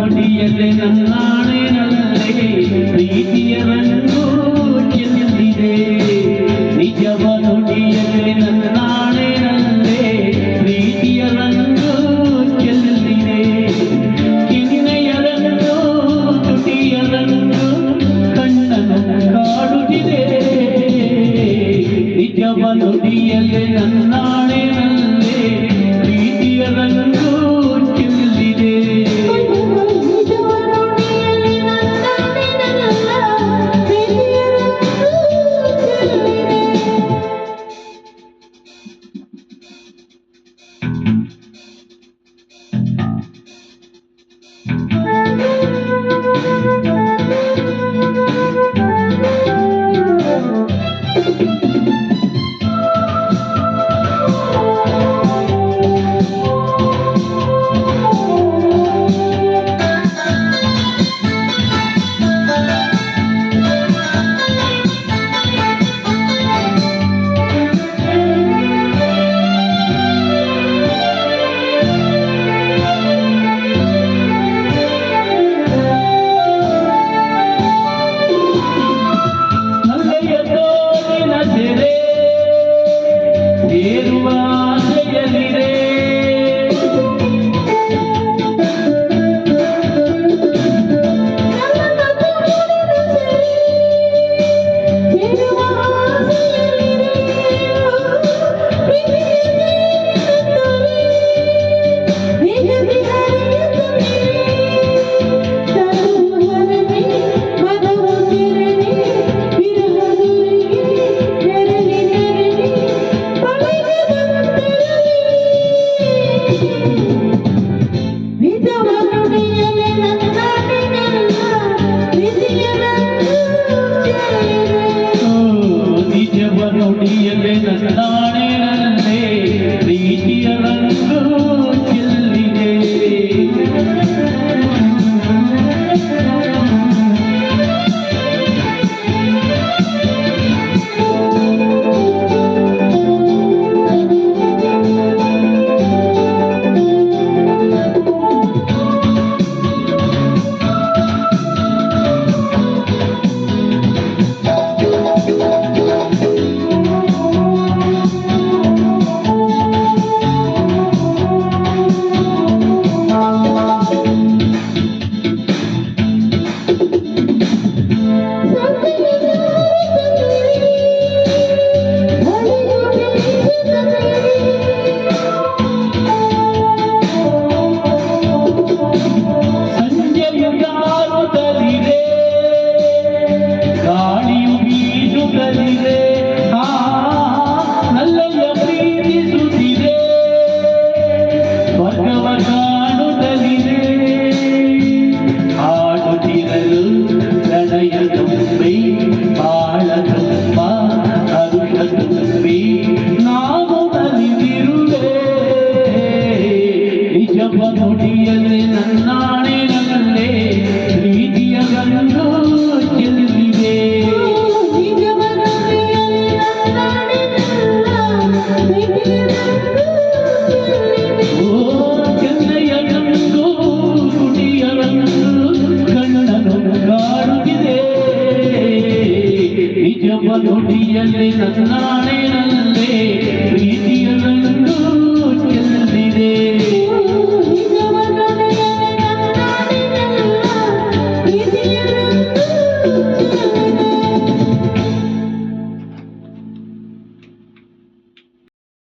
കൊടിയല്ലേ നന്നാണേ നല്ലേ ದುಡಿಯಲ್ಲಿ ನನ್ನಾಣೆ ನಲ್ಲೇ ಪ್ರೀತಿ